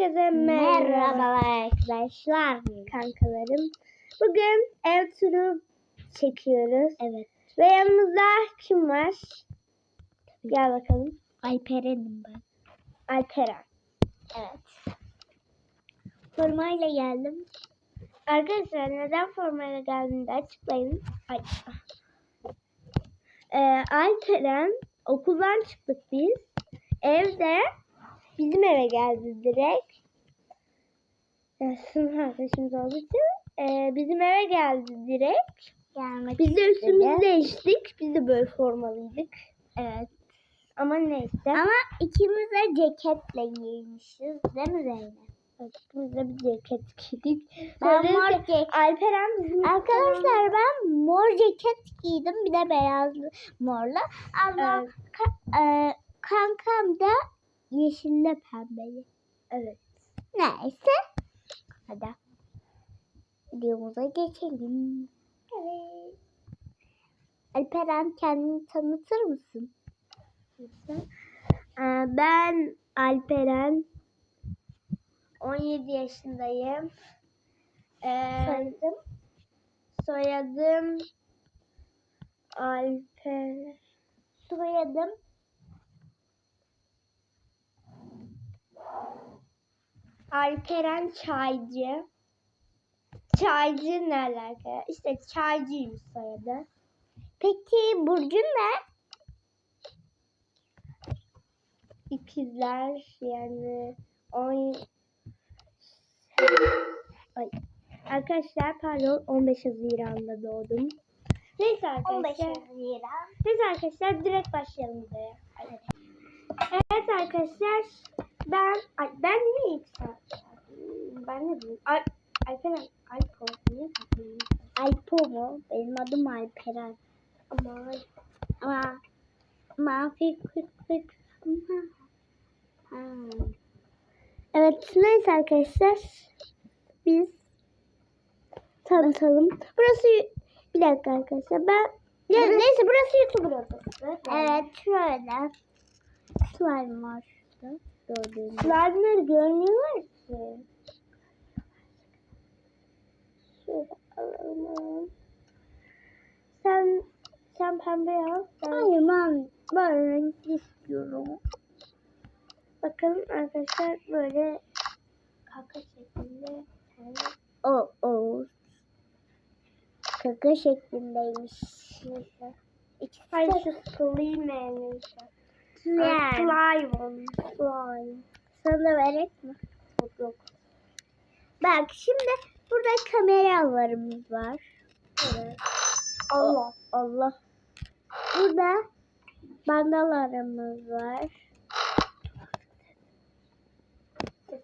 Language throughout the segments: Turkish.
Herkese merhaba. Merhabalar arkadaşlar. kankalarım. Bugün ev turu çekiyoruz. Evet. Ve yanımızda kim var? Gel bakalım. Alperen'im ben. Alperen. Evet. Formayla geldim. Arkadaşlar neden formayla geldiğini de açıklayın. Ay. Ee, Alperen okuldan çıktık biz. Evde bizim eve geldi direkt. Yani sınıf arkadaşımız olduğu için ee, bizim eve geldi direkt. Gelmek Biz de üstümüzü değiştik. Biz de böyle formalıydık. Evet. Ama neyse. Ama ikimiz de ceketle giymişiz. Değil mi Zeynep? Evet, biz de bir ceket giydik. Ben Sonra mor ceket. Alperen bizim Arkadaşlar ben mor ceket giydim. Bir de beyaz morla. Ama Evet. ka- e, kankam da yeşille pembeli. Evet. Neyse. Hadi. Videomuza geçelim. Evet. Alperen kendini tanıtır mısın? Ee, Ben Alperen. 17 yaşındayım. Ee, Soyadım? soyadım Alper. Soyadım Alperen Çaycı. Çaycı ne alaka? İşte çaycıymış soyadı. Peki Burcu ne? İkizler yani 10 Ay. Arkadaşlar pardon 15 Haziran'da doğdum. Neyse 15 arkadaşlar. Haziran. Neyse arkadaşlar direkt başlayalım videoya. Evet. Evet arkadaşlar ben ay, ben niye ilk? Ben ne bileyim. Ay, Alperen Alpo niye? Alpo mu? Benim adım Alperen. Ama Ama mavi kırk. Evet neyse arkadaşlar biz tanıtalım. Burası bir dakika arkadaşlar ben ya, neyse burası YouTuber odası. Evet şöyle. Slime var şurada. Gördüğünüz. Slide'ları görmüyorlar ki. Şöyle alalım. Sen sen pembe al. Ben... Hayır ben böyle renkli istiyorum. Bakın arkadaşlar böyle kaka şeklinde. O o. Kaka şeklindeymiş. neyse. Hayır de şu neyse. Slime. Slime. Slime. Sana verek mi? Yok yok. Bak şimdi burada kameralarımız var. Evet. Allah. Allah. Burada bandalarımız var.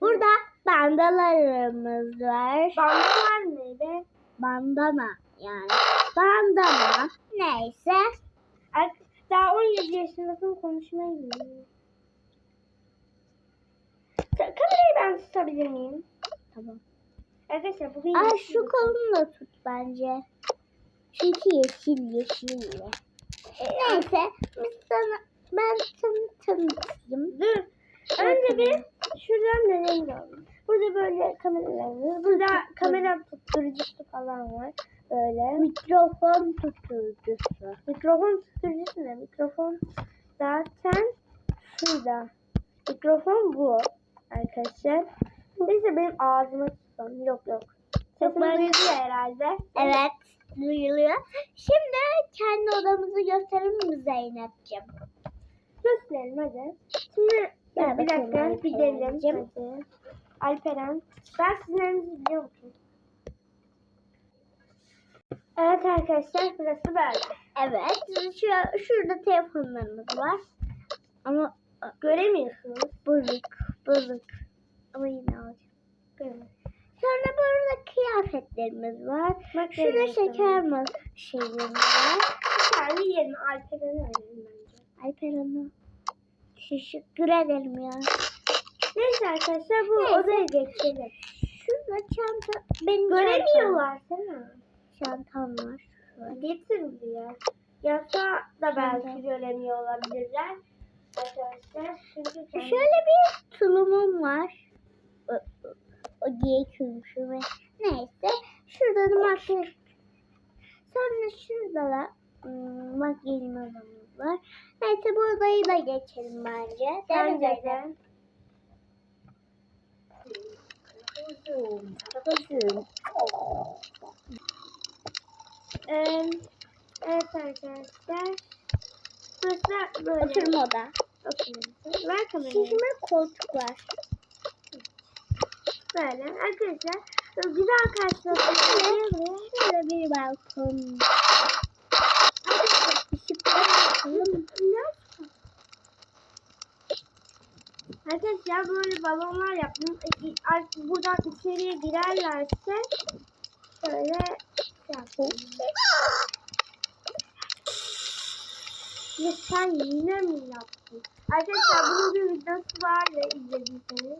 Burada bandalarımız var. Bandalar ne be? Bandana yani. Bandana. Neyse. Ay, Daha 17 yaşındasın konuşmayı bilmiyorum. Ka- Kamerayı ben tutabilir miyim? Tamam. Arkadaşlar bugün Aa şu kolunu da tut bence. Çünkü yeşil yeşil ya. Neyse biz sana ben sana tanıtayım. Dur. Önce bir şuradan nelerimiz alalım. Burada böyle kameralarımız. Burada kamera tutturucusu falan var. Böyle. Mikrofon tutucusu. Mikrofon tutturucusu ne? Mikrofon zaten şurada. Mikrofon bu arkadaşlar. Neyse benim ağzıma tutsam. Yok yok. Sesim duyuluyor herhalde. Evet duyuluyor. Şimdi kendi odamızı gösterir mi Zeynep'ciğim? Gösterelim hadi. Şimdi Gel bir dakika gidelim. Alperen'cim. Hadi. Alperen. Ben sizin biliyor musun? Evet arkadaşlar burası böyle. Evet. Şu, şurada telefonlarımız var. Ama Göremiyorsunuz. bozuk bozuk. Ama yine alacağım. Sonra burada kıyafetlerimiz var. Bak Şurada şeker mi şeyimiz var. Bir tane yerine Alperen'i verelim bence. Alperen'e teşekkür ederim ya. Neyse arkadaşlar bu Neyse. odaya geçelim. Şurada çanta benim Göremiyorlar sana. Çantam var. Getir buraya. Yasa da belki göremiyor olabilirler. Arkadaşlar çünkü kendi- Şöyle bir tulumum var. gerekiyormuşum ve neyse şurada da makyaj sonra şurada da hmm, makyaj odamız var. Neyse bu odayı da geçelim bence. Bence de. Kızım, kızım. Ee, evet arkadaşlar. Burası böyle. Oturma oda. Oturma. Ver kamerayı. Şişme koltuk var. Böyle. Arkadaşlar güzel karşılaştırma. Şöyle bir balkon. Arkadaşlar böyle balonlar yaptım. Artık buradan içeriye girerlerse yaptım. Ya sen yine mi yaptın? Arkadaşlar bunun bir videosu var da izlediyseniz.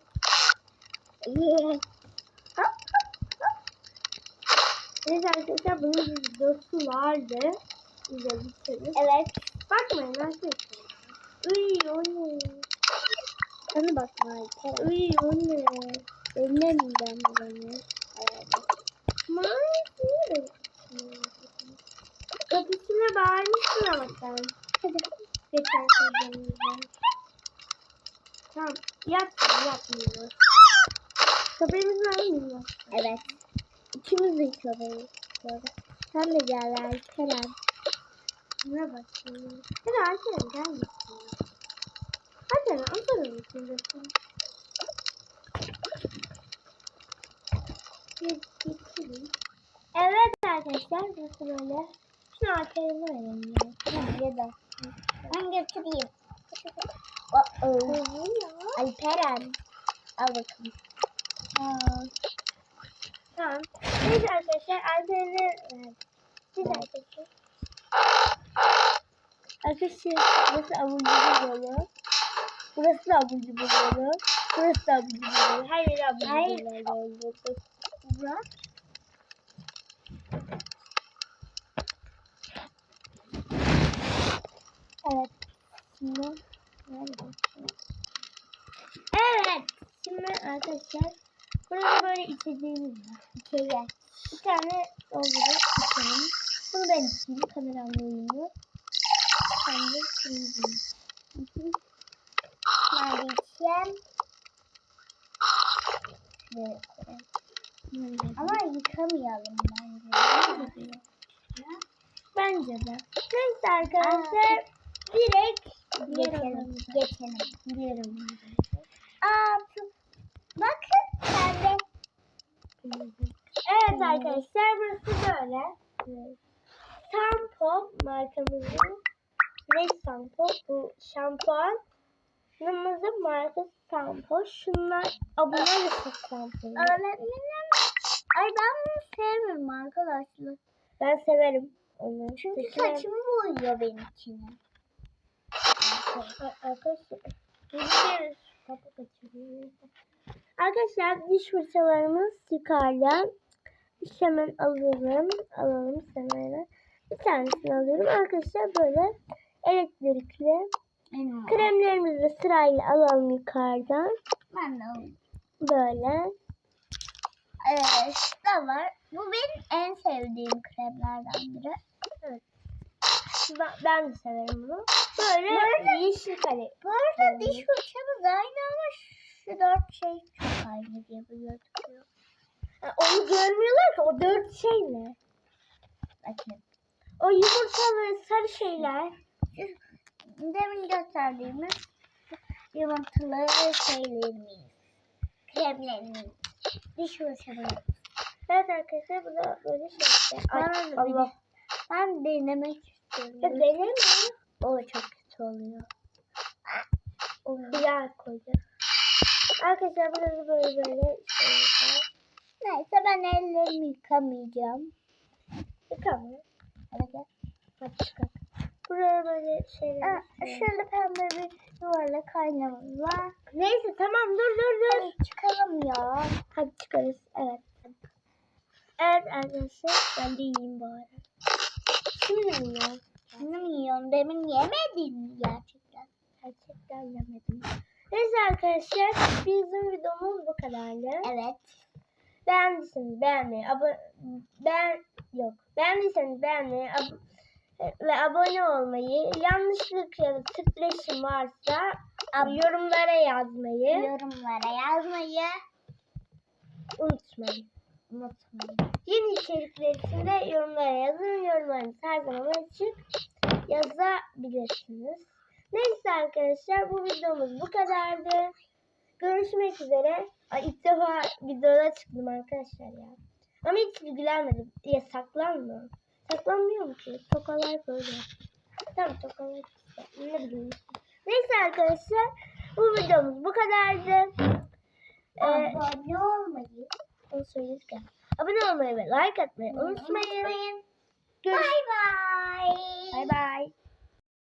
Neyse arkadaşlar bunun bir videosu vardı. İzlediyseniz. Evet. Bakmayın arkadaşlar. Uy o ne? Sana bakma. Uy o ne? Ellerim ben bunu. Evet. Yapıyorsun? Kapısına bağırmışsın ama sen. Hadi. Geçen sezonunda. Tamam yapma yapmıyor. Köpeğimiz var mı? Evet. İkimiz de köpeğiz. Böyle. Sen de gel Alperen. Ne bakayım? Hadi Alperen gel? Alperen oturur musun lütfen? Bir geçelim. Evet arkadaşlar burası böyle. Şunu Alperen'e verelim ya. Bence de. Ben götüreyim. Uh-oh. Alperen. Al bakalım. Aa. Tamam. Neyse arkadaşlar Alperen'e verdim. Siz arkadaşlar. Arkadaşlar burası abur yolu. Burası da abur cubur yolu. Burası da abur cubur yolu. Her yeri abur cubur yolu. Bırak. Evet. Şimdi nerede? Evet. Şimdi arkadaşlar burada böyle içeceğimiz var. İçecek. Bir tane doldurup içelim. Bunu ben içeyim. Kameramla uyumlu. Sen de şimdi. Ben de içeyim. Koyalım. Ama yıkamayalım bence. Bence de. Neyse arkadaşlar direkt Geçelim. Geçelim. Odamıza. Aa, bakın pembe. Evet arkadaşlar burası böyle. Sampo markamızın ne sampo? Bu şampuan. Namazın markası sampo. Şunlar abone çok sampo. Öğretmenim. Ay ben bunu sevmiyorum arkadaşlar. Ben severim onu. Çünkü saçımı boyuyor benimkine. Ar- Arkadaşlar. Diş fırçalarımız yukarıda. İş hemen alalım. Alalım sana. Bir tanesini alıyorum. Arkadaşlar böyle elektrikli. Kremlerimizi de sırayla alalım yukarıdan. Ben de alayım. Böyle. Ee, şu da var. Bu benim en sevdiğim kremlerden biri. Ben, ben de severim bunu. Böyle yeşil kalem. Bu arada diş fırçamız aynı ama şu dört şey çok aynı gibi gözüküyor. Ha, Onu görmüyorlar ki. O dört şey ne? Bakın. O yumurtalı sarı şeyler. Demin gösterdiğimiz yumurtaları şeylerimiz. Kremlerimiz. Diş fırçamız. Evet arkadaşlar bu da böyle şey. Ay, Allah. Ben denemek istiyorum. Ya deneme. O çok kötü oluyor. O yağ koyacağım. Arkadaşlar burada da böyle böyle. Neyse ben ellerimi yıkamayacağım. Yıkama. Hadi gel. Hadi çıkar. Buraya böyle şeyler. Aa, şöyle pembe bir yuvarlak aynamız var. Neyse tamam dur dur dur. Hadi çıkalım ya. Hadi çıkarız. Evet. Evet arkadaşlar ben de yiyeyim bari. Şimdi mi yiyorum? Şimdi mi yiyorsun? Demin yemedin mi gerçekten? Gerçekten yemedim. Neyse arkadaşlar bizim videomuz bu kadardı. Evet. Beğendiyseniz beğenmeyi, abone ben yok. Beğendiyseniz beğenmeyi ab- ve abone olmayı, yanlışlık ya da titreşim varsa yorumlara yazmayı Yorumlara yazmayı unutmayın. Yeni içerikler de yorumlara yazın. Yorumlarınız her zaman açık yazabilirsiniz. Neyse arkadaşlar bu videomuz bu kadardı. Görüşmek üzere. Ay ilk defa videoda çıktım arkadaşlar ya. Ama hiç ilgilenmedim. Ya. Saklanmıyor mu ki? Tokalar böyle. Tamam tokalar. Ne bileyim. Neyse arkadaşlar bu videomuz bu kadardı. Ee, Abone olmayı onu söyledik ya. Abone olmayı ve like atmayı unutmayın. unutmayın. Görüş- Bay bay. Bay bay.